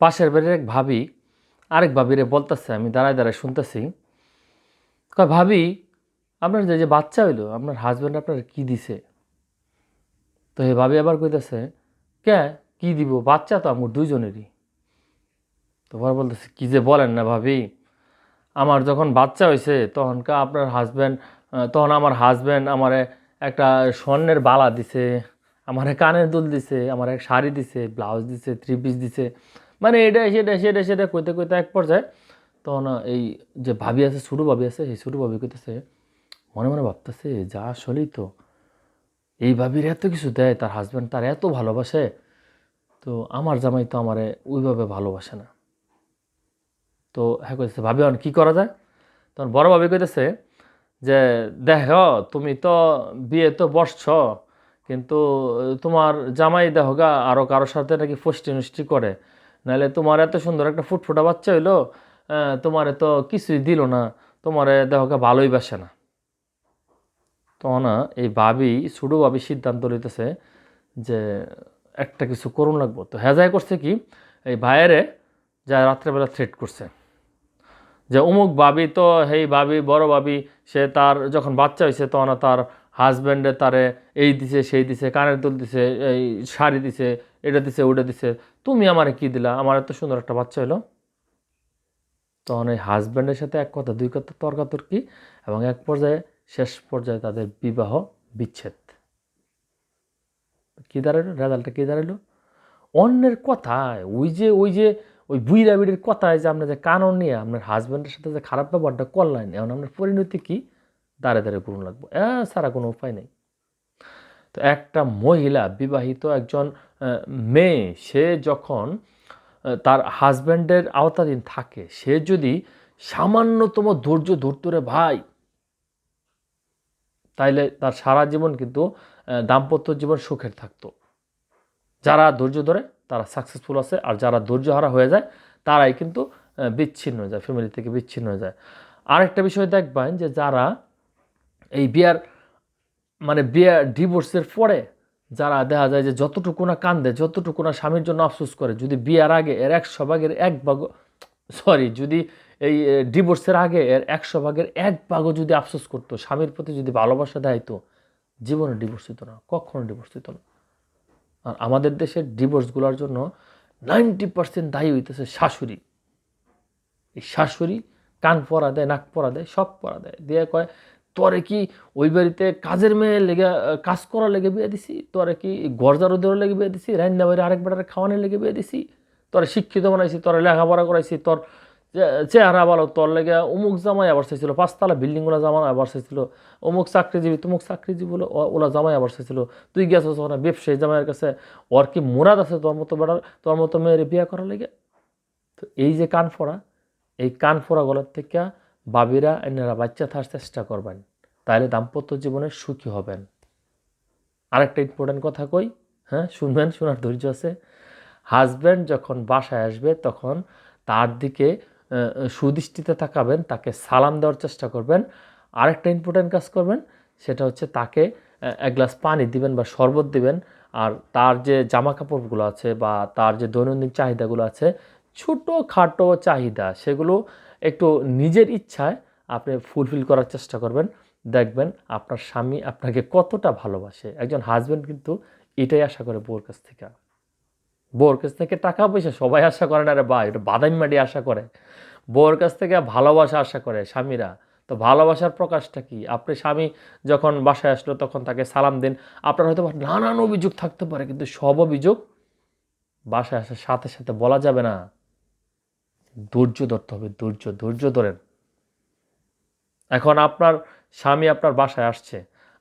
পাশের বাড়ির এক ভাবি, আরেক ভাবিরে বলতেছে, আমি দাঁড়ায় দাঁড়ায় শুনতেছি। ভাবি, আপনার যে যে বাচ্চা হইল, আপনার হাজব্যান্ড আপনার কি দিছে? তো হে ভাবি আবার কইতেছে, কে? কি দিব? বাচ্চা তো আমার দুইজনেরই। তো পরে বলতেছে, কি যে বলেন না ভাবি, আমার যখন বাচ্চা হয়েছে তখনকার আপনার হাজব্যান্ড তখন আমার হাজব্যান্ড আমারে একটা স্বর্ণের বালা দিছে, আমারে কানের দুল দিছে, আমার এক শাড়ি দিছে ব্লাউজ দিছে থ্রি পিস দিছে। মানে এটা সেটা সেটা সেটা কইতে কইতে এক পর্যায়ে তখন এই যে ভাবি আছে, ছোটো ভাবি আছে, সেই ছোটো ভাবি কইতেছে, মনে মনে ভাবতেছে, যা আসলেই তো, এই ভাবির এত কিছু দেয়, তার হাজব্যান্ড তার এত ভালোবাসে, তো আমার জামাই তো আমারে ওইভাবে ভালোবাসে না। তো হ্যাঁ কইতেছে, ভাবি, এখন কী করা যায়? তখন বড় ভাবি কইতেছে যে দেখ তুমি তো বিয়ে তো বসছ, কিন্তু তোমার জামাই দেহ গা আরও কারোর সাথে নাকি ফষ্টি নষ্টি করে নাহলে তোমার এত সুন্দর একটা ফুটফুটা বাচ্চা হইল তোমারে তো কিছুই দিল না, তোমারে দেহ গা ভালোই বাসে না। তখন এই ভাবি, ছোটো ভাবি সিদ্ধান্ত লইতেছে যে একটা কিছু করুন লাগবো। তো হেজায় করছে কি, এই ভাইয়েরে যা রাত্রেবেলা থ্রেট করছে। যে অমুক ভাবি তো, হেই ভাবি, বড় ভাবি, সে তার যখন বাচ্চা হয়েছে তখন তার হাজব্যান্ডে তারে এই দিছে, সেই দিছে, কানের দুল দিছে, এই শাড়ি দিছে, এটা দিছে, ওটা দিছে। তুমি আমারে কি দিলা? আমার এত সুন্দর একটা বাচ্চা হলো তখন এই হাজব্যান্ডের সাথে এক কথা, দুই কথা, তর্কাতর্কি এবং এক পর্যায়ে, শেষ পর্যায়ে তাদের বিবাহ বিচ্ছেদ। কী দাঁড়াল রেজাল্টটা কী দাঁড়াল অন্যের কথায়, ওই যে ওই যে, ওই বুইরা বিড়ির কথায় যে আপনার যে কানন নিয়ে, আপনার হাজব্যান্ডের সাথে যে খারাপ ব্যবহারটা করলেন, এখন আপনার পরিণতি কি? দাঁড়ে দাঁড়ে করুন লাগবো। এ, ছাড়া কোনো উপায় নেই। তো একটা মহিলা, বিবাহিত একজন মেয়ে, সে যখন তার হাজব্যান্ডের আওতাধীন থাকে, সে যদি সামান্যতম ধৈর্য ধরতরে ভাই, তাইলে তার সারা জীবন কিন্তু দাম্পত্য জীবন সুখের থাকতো। যারা ধৈর্য ধরে, তারা সাকসেসফুল আছে, আর যারা ধৈর্যহারা হয়ে যায়, তারাই কিন্তু বিচ্ছিন্ন হয়ে যায় ফ্যামিলি থেকে বিচ্ছিন্ন হয়ে যায়। আরেকটা বিষয় দেখবেন যে যারা এই বিয়ার মানে বিয়ে ডিভোর্সের পরে যারা দেখা যায় যে যতটুকু না কান্দে, যতটুকু না স্বামীর জন্য আফসোস করে, যদি বিয়ার আগে এর একশো ভাগের এক ভাগ সরি যদি এই ডিভোর্সের আগে এর একশো ভাগের এক ভাগও যদি আফসোস করতো, স্বামীর প্রতি যদি ভালোবাসা দেয়তো জীবনে ডিভোর্স হতো না, কখনো ডিভোর্স হতো না। আর আমাদের দেশের ডিভোর্সগুলোর জন্য নাইনটি পার্সেন্ট দায়ী হইতেছে শাশুড়ি। এই শাশুড়ি কান পরা দেয়, নাক পরা দেয়, সব পরা দেয়। দিয়ে কয় তোরে কি ওই বাড়িতে কাজের মেয়ে লেগে কাজ করার লেগে বিয়ে দিছি? তোরে কি গরজারো দেওয়ার লেগে বিয়ে দিছি? রান্না বাড়ি আরেক বেটারে খাওয়ানোর লেগে বিয়ে দিছি? তোরে শিক্ষিত বানাইছি, তোরে লেখাপড়া করাইছি, তোর চেহারা ভালো, তোর লেগে অমুক জামাই আবার চাইছিল, পাঁচতলা বিল্ডিংগুলো জামাই আবার চাইছিল, অমুক চাকরিজীবী, তুমুক চাকরিজীবী বলে ওলা জামাই আবার চাইছিল, তুই গেছিস ওখানে ব্যবসায়ী জামাইয়ের কাছে, ওর কি মুরাদ আছে তোর মতো বেড়ার তোর মতো মেয়ের বিয়ে করার লেগে? তো এই যে কান ফোড়া এই কান ফোড়া গলার থেকে বাবিরা এনারা বাচ্চা থাকার চেষ্টা করবেন, তাহলে দাম্পত্য জীবনে সুখী হবেন। আরেকটা ইম্পর্টেন্ট কথা কই হ্যাঁ শুনবেন, শোনার ধৈর্য আছে। হাজব্যান্ড যখন বাসায় আসবে, তখন তার দিকে সুদৃষ্টিতে তাকাবেন, তাকে সালাম দেওয়ার চেষ্টা করবেন। আরেকটা ইম্পর্টেন্ট কাজ করবেন, সেটা হচ্ছে তাকে এক গ্লাস পানি দিবেন বা শরবত দিবেন, আর তার যে জামা কাপড়গুলো আছে বা তার যে দৈনন্দিন চাহিদাগুলো আছে ছোটো খাটো চাহিদা, সেগুলো একটু নিজের ইচ্ছায় আপনি ফুলফিল করার চেষ্টা করবেন। দেখবেন আপনার স্বামী আপনাকে কতটা ভালোবাসে। একজন হাজব্যান্ড কিন্তু এটাই আশা করে বউর কাছ থেকে। বউর কাছ থেকে টাকা পয়সা সবাই আশা করে না রে বা এটা বাদামি মাটি আশা করে। বউর কাছ থেকে ভালোবাসা আশা করে স্বামীরা। তো ভালোবাসার প্রকাশটা কি? আপনি স্বামী যখন বাসায় আসলো তখন তাকে সালাম দিন। আপনার হয়তো নানান অভিযোগ থাকতে পারে, কিন্তু সব অভিযোগ বাসায় আসার সাথে সাথে বলা যাবে না। ধৈর্য ধরতে হবে, ধৈর্য ধৈর্য ধরেন। এখন আপনার স্বামী আপনার বাসায় আসছে,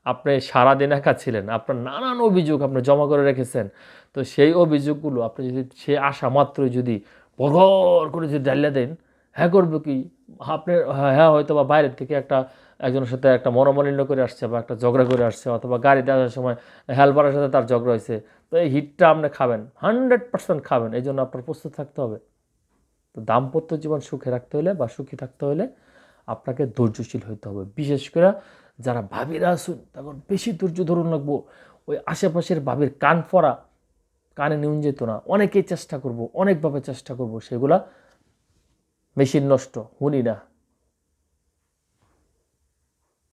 আপনি সারাদিন একা ছিলেন, আপনার নানান অভিযোগ আপনি জমা করে রেখেছেন, তো সেই অভিযোগগুলো আপনি যদি, সে আসা মাত্রই যদি বগর করে যদি ডালিয়ে দেন হ্যাঁ করবে কি? আপনি হ্যাঁ হ্যাঁ হয়তো বা বাইরের থেকে একটা, একজনের সাথে একটা মনোমালিন্য করে আসছে বা একটা ঝগড়া করে আসছে, অথবা গাড়িতে আসার সময় হেল্পারের সাথে তার ঝগড়া হয়েছে, তো এই হিটটা আপনি খাবেন হান্ড্রেড পার্সেন্ট খাবেন, এই জন্য আপনার প্রস্তুত থাকতে হবে। তো দাম্পত্য জীবন সুখে রাখতে হলে বা সুখী থাকতে হলে আপনাকে ধৈর্যশীল হইতে হবে। বিশেষ করে যারা ভাবিরা আসুন তখন বেশি ধৈর্য ধরুন লাগবো। ওই আশেপাশের ভাবির কান ফরা কানে নিউন যেত না। অনেকেই চেষ্টা করব, অনেকভাবে চেষ্টা করব, সেগুলা মেশিন নষ্ট, হুনি না।